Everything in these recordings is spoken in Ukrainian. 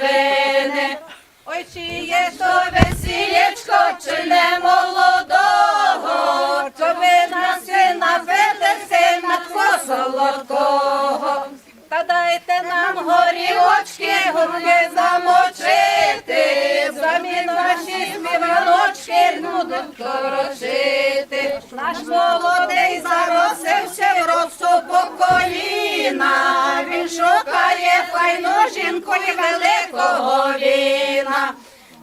солотвини. Ой, чи є то весілячко, чи не молодого, то ви на сина пити сина тко солодкого. Та дайте нам горілочки, гурки замочити, замін ваші співаночки будуть торочити. Наш молодий заросився в росу по коліна, він шукає файну жінку і великого віна.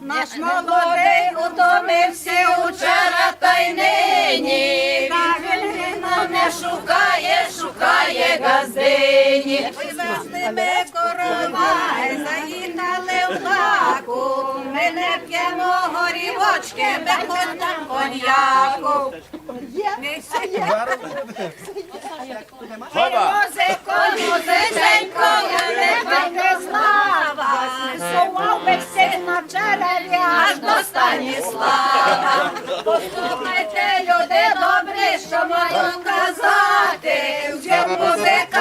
Наш молодий утомився учора та й нині, він не шукає, шукає газині. Ой, завжди ми коровай, заїхали в лаку, ми не п'ємо горівочки, без коньяку. Ми всі Музико, сина черев'я, аж до Станіслава. Послухайте, люди добрі, що маю казати, вже музика